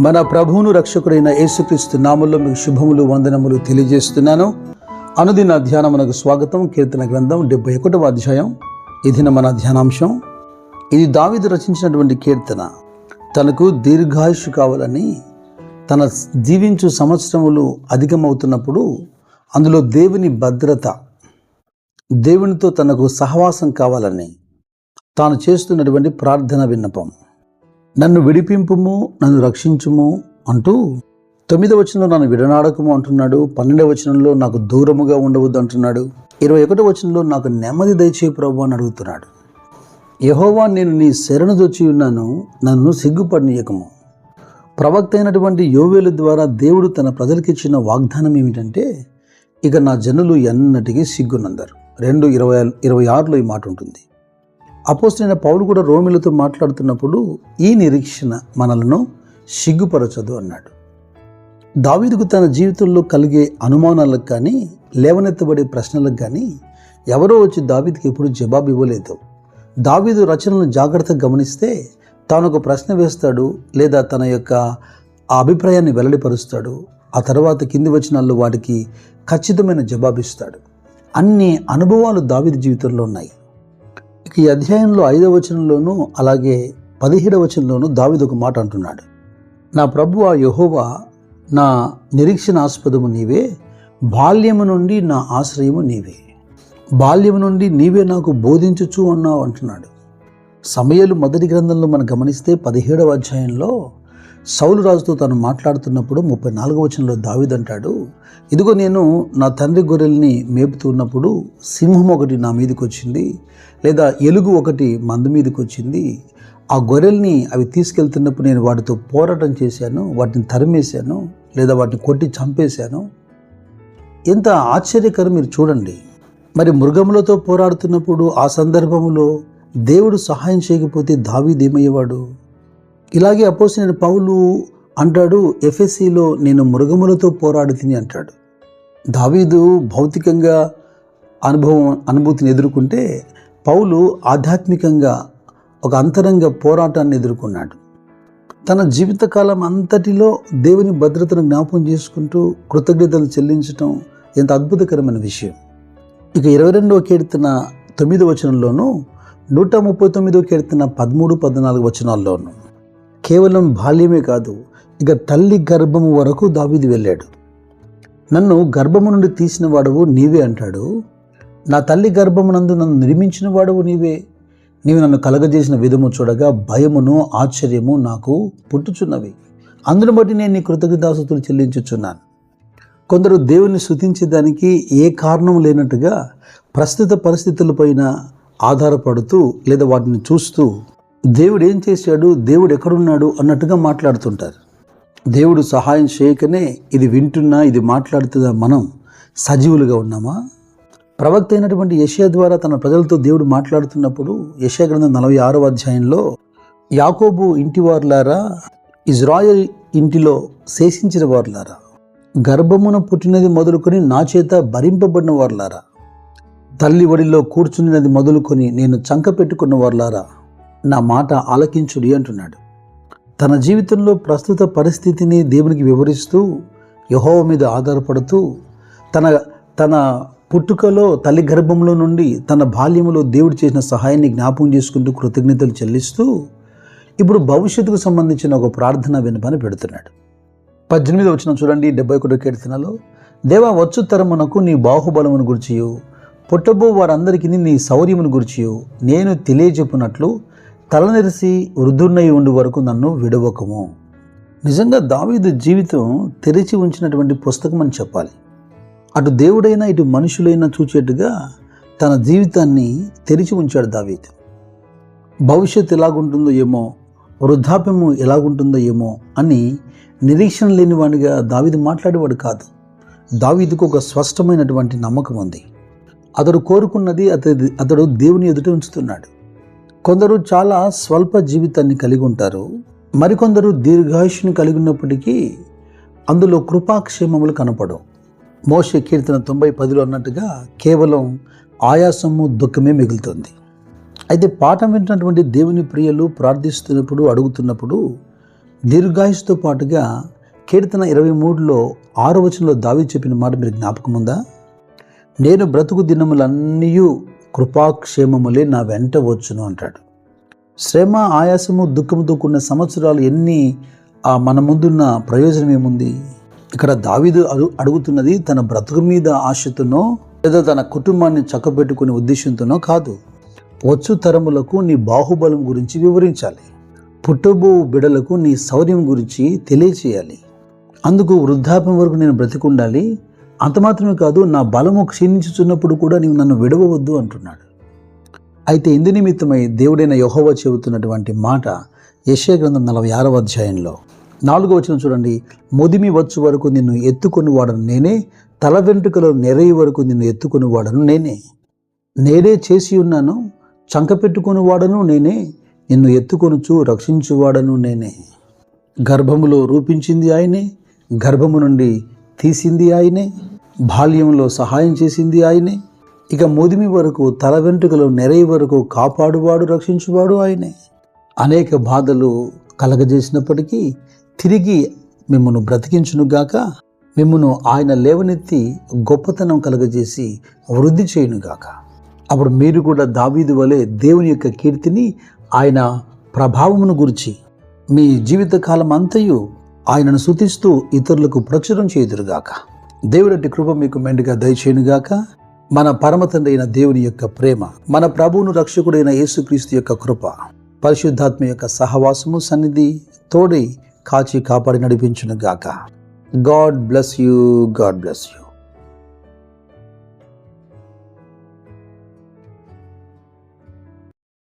మన ప్రభువును రక్షకుడైన యేసుక్రీస్తు నామంలో మీకు శుభములు వందనములు తెలియజేస్తున్నాను. అనుదిన ధ్యానమునకు స్వాగతం. కీర్తన గ్రంథం డెబ్బై ఒకటవ అధ్యాయం. ఇది మన ధ్యానాంశం ఇది దావిదు రచించినటువంటి కీర్తన. తనకు దీర్ఘాయుషు కావాలని తన జీవించు సంవత్సరములు అధికమవుతున్నప్పుడు అందులో దేవుని భద్రత దేవునితో తనకు సహవాసం కావాలని తాను చేస్తున్నటువంటి ప్రార్థన విన్నపం. నన్ను విడిపింపుము నన్ను రక్షించుము అంటూ తొమ్మిదవ వచనంలో నన్ను విడనాడకము అంటున్నాడు. పన్నెండవ వచనంలో నాకు దూరముగా ఉండవద్దు అంటున్నాడు. ఇరవై ఒకటో వచనంలో నాకు నెమ్మది దయచే ప్రభు అని అడుగుతున్నాడు. యహోవా నేను నీ శరణు దొచ్చి ఉన్నాను నన్ను సిగ్గుపడినీయకము. ప్రవక్త అయినటువంటి యోవేలు ద్వారా దేవుడు తన ప్రజలకిచ్చిన వాగ్దానం ఏమిటంటే ఇక నా జనులు ఎన్నటికీ సిగ్గునందరు. రెండు ఇరవై ఇరవై ఆరులో ఈ మాట ఉంటుంది. అపోజిట్ పౌలు కూడా రోమిలతో మాట్లాడుతున్నప్పుడు ఈ నిరీక్షణ మనలను సిగ్గుపరచదు అన్నాడు. దావీదుకు తన జీవితంలో కలిగే అనుమానాలకు కానీ లేవనెత్తబడే ప్రశ్నలకు కానీ ఎవరో వచ్చి దావీదుకి ఎప్పుడు జవాబు ఇవ్వలేదు. దావీదు రచనలను జాగ్రత్తగా గమనిస్తే తాను ఒక ప్రశ్న వేస్తాడు లేదా తన యొక్క ఆ అభిప్రాయాన్ని వెల్లడిపరుస్తాడు. ఆ తర్వాత కింది వచనాల్లో వాటికి ఖచ్చితమైన జవాబిస్తాడు అన్ని అనుభవాలు దావీదు జీవితంలో ఉన్నాయి. ఈ అధ్యాయంలో ఐదవ వచనంలోనూ అలాగే పదిహేడవ వచనంలోనూ దావిదొక ఒక మాట అంటున్నాడు. నా ప్రభు ఆ యహోవా నా నిరీక్షణ ఆస్పదము నీవే బాల్యము నుండి నా ఆశ్రయము నీవే. బాల్యము నుండి నీవే నాకు బోధించుచు అన్నావు అంటున్నాడు. సమయలు మొదటి గ్రంథంలో మనం గమనిస్తే పదిహేడవ అధ్యాయంలో సౌలు రాజుతో తను మాట్లాడుతున్నప్పుడు ముప్పై నాలుగవ వచనంలో దావిదంటాడు ఇదిగో నేను నా తండ్రి గొర్రెల్ని మేపుతూ ఉన్నప్పుడు సింహం ఒకటి నా మీదకి వచ్చింది లేదా ఎలుగు ఒకటి మందు మీదకి వచ్చింది ఆ గొర్రెల్ని అవి తీసుకెళ్తున్నప్పుడు నేను వాటితో పోరాటం చేశాను వాటిని తరిమేశాను లేదా వాటిని కొట్టి చంపేశాను. ఎంత ఆశ్చర్యకరం మీరు చూడండి. మరి మృగములతో పోరాడుతున్నప్పుడు ఆ సందర్భంలో దేవుడు సహాయం చేయకపోతే దావీదేమయ్యేవాడు ఇలాగే అపోసిన పౌలు అంటాడు ఎఫ్ఎస్సిలో నేను మృగములతో పోరాడు తిని అంటాడు. దావీదు భౌతికంగా అనుభవం అనుభూతిని ఎదుర్కొంటే పౌలు ఆధ్యాత్మికంగా ఒక అంతరంగ పోరాటాన్ని ఎదుర్కొన్నాడు. తన జీవితకాలం అంతటిలో దేవుని భద్రతను జ్ఞాపకం చేసుకుంటూ కృతజ్ఞతలు చెల్లించటం ఎంత అద్భుతకరమైన విషయం. ఇక ఇరవై రెండవ కీర్తన తొమ్మిదో వచనంలోనూ నూట ముప్పై తొమ్మిదో కీర్తన పదమూడు పద్నాలుగు వచనాల్లోనూ. కేవలం బాల్యమే కాదు ఇక తల్లి గర్భము వరకు దావీది వెళ్ళాడు. నన్ను గర్భము నుండి తీసిన వాడవు నీవే అంటాడు. నా తల్లి గర్భమునందు నన్ను నిర్మించిన వాడవు నీవే. నీవు నన్ను కలగజేసిన విధము చూడగా భయమును ఆశ్చర్యము నాకు పుట్టుచున్నవి. అందును బట్టి నేను నీ కృతజ్ఞతాసుతులు చెల్లించుచున్నాను. కొందరు దేవుని శుతించేదానికి ఏ కారణం లేనట్టుగా ప్రస్తుత పరిస్థితులపైన ఆధారపడుతూ లేదా వాటిని చూస్తూ దేవుడు ఏం చేశాడు? దేవుడు ఎక్కడున్నాడు? అన్నట్టుగా మాట్లాడుతుంటారు. దేవుడు సహాయం చేయకనే ఇది వింటున్నా ఇది మాట్లాడుతుందా మనం సజీవులుగా ఉన్నామా? ప్రవక్త అయినటువంటి యషియా ద్వారా తన ప్రజలతో దేవుడు మాట్లాడుతున్నప్పుడు యషియా గ్రంథం నలభై ఆరో అధ్యాయంలో యాకోబు ఇంటి వారులారా ఇజ్రాయల్ ఇంటిలో శేషించిన వారులారా గర్భమున పుట్టినది మొదలుకొని నా చేత భరింపబడిన వారులారా తల్లి ఒడిలో కూర్చున్నది మొదలుకొని నేను చంక పెట్టుకున్న వారులారా నా మాట ఆలకించుడి అంటున్నాడు. తన జీవితంలో ప్రస్తుత పరిస్థితిని దేవునికి వివరిస్తూ యహోవ మీద ఆధారపడుతూ తన తన పుట్టుకలో తల్లి గర్భంలో నుండి తన బాల్యంలో దేవుడు చేసిన సహాయాన్ని జ్ఞాపకం చేసుకుంటూ కృతజ్ఞతలు చెల్లిస్తూ ఇప్పుడు భవిష్యత్తుకు సంబంధించిన ఒక ప్రార్థన వినపని పెడుతున్నాడు. పద్దెనిమిది వచ్చిన చూడండి డెబ్బై ఒకటో కీర్తనలో దేవా వచ్చు తరమునకు నీ బాహుబలమును గురిచియు. పుట్టబో వారందరికీ నీ శౌర్యమును గురిచియు. నేను తెలియజెప్పినట్లు తలనెరిసి వృద్ధున్నై ఉండి వరకు నన్ను విడవకము. నిజంగా దావీదు జీవితం తెరిచి ఉంచినటువంటి పుస్తకం అని చెప్పాలి. అటు దేవుడైనా ఇటు మనుషులైనా చూచేట్టుగా తన జీవితాన్ని తెరిచి ఉంచాడు దావీదు. భవిష్యత్తు ఎలాగుంటుందో ఏమో వృద్ధాప్యము ఎలాగుంటుందో ఏమో అని నిరీక్షణ లేనివాడిగా దావీదు మాట్లాడేవాడు కాదు. దావీదుకు ఒక స్పష్టమైనటువంటి నమ్మకం ఉంది. అతడు కోరుకున్నది అతడి అతడు దేవుని ఎదుట ఉంచుతున్నాడు. కొందరు చాలా స్వల్ప జీవితాన్ని కలిగి ఉంటారు. మరికొందరు దీర్ఘాయుష్ని కలిగి ఉన్నప్పటికీ అందులో కృపాక్షేమములు కనపడవు. మోష కీర్తన తొంభై పదిలో అన్నట్టుగా కేవలం ఆయాసము దుఃఖమే మిగులుతుంది. అయితే పాఠం వింటున్నటువంటి దేవుని ప్రియులు ప్రార్థిస్తున్నప్పుడు అడుగుతున్నప్పుడు దీర్ఘాయుస్తో పాటుగా కీర్తన ఇరవై మూడులో ఆరో వచనంలో దావి చెప్పిన మాట మీరు జ్ఞాపకం ఉందా? నేను బ్రతుకు దినములన్నీ కృపాక్షేమములే నా వెంట వచ్చును అంటాడు. శ్రమ ఆయాసము దుఃఖముతో కూడిన సంవత్సరాలు ఎన్ని? ఆ మన ముందున్న ప్రయోజనం ఏముంది? ఇక్కడ దావిదు అడుగు అడుగుతున్నది తన బ్రతుకు మీద ఆశతోనో లేదా తన కుటుంబాన్ని చక్కబెట్టుకునే ఉద్దేశంతోనో కాదు. వచ్చు తరములకు నీ బాహుబలం గురించి వివరించాలి. పుట్టబో బిడలకు నీ శౌర్యం గురించి తెలియచేయాలి. అందుకు వృద్ధాప్యం వరకు నేను బ్రతికుండాలి. అంత మాత్రమే కాదు నా బలము క్షీణించుచున్నప్పుడు కూడా నీవు నన్ను విడవవద్దు అంటున్నాడు. అయితే ఇందు నిమిత్తమై దేవుడైన యహోవ చెబుతున్నటువంటి మాట యశ్య గ్రంథం నలభై ఆరవ అధ్యాయంలో. నాలుగో వచనం చూడండి. ముదిమి వచ్చు వరకు నిన్ను ఎత్తుకొని వాడను నేనే తల వెంట్రుకలు నెరయి వరకు నిన్ను ఎత్తుకొని వాడను నేనే. నేనే చేసి ఉన్నాను చంక పెట్టుకొని వాడను నేనే నిన్ను ఎత్తుకొనుచు రక్షించువాడను నేనే. గర్భములో రూపించింది ఆయనే గర్భము నుండి తీసింది ఆయనే బాల్యంలో సహాయం చేసింది ఆయనే. ఇక ముదిమి వరకు తల వెంట్రుకలు నెరయి వరకు కాపాడువాడు రక్షించువాడు ఆయనే. అనేక బాధలు కలగజేసినప్పటికీ తిరిగి మిమ్మను బ్రతికించునుగాక మిమ్మను ఆయన లేవనెత్తి గొప్పతనం కలగజేసి వృద్ధి చేయునుగాక అప్పుడు మీరు కూడా దావీదు వలె దేవుని యొక్క కీర్తిని ఆయన ప్రభావమును గురించి మీ జీవితకాలం అంతయు ఆయనను శుతిస్తూ ఇతరులకు ప్రచురం చేయుదురుగాక. దేవుడటి కృప మీకు మెండుగా దయచేయునుగాక. మన పరమ అయిన దేవుని యొక్క ప్రేమ మన ప్రభువును రక్షకుడైన యేసుక్రీస్తు యొక్క కృప పరిశుద్ధాత్మ యొక్క సహవాసము సన్నిధి తోడి కాచి కాపాడి నడిపించునుగాక. God bless you God bless you.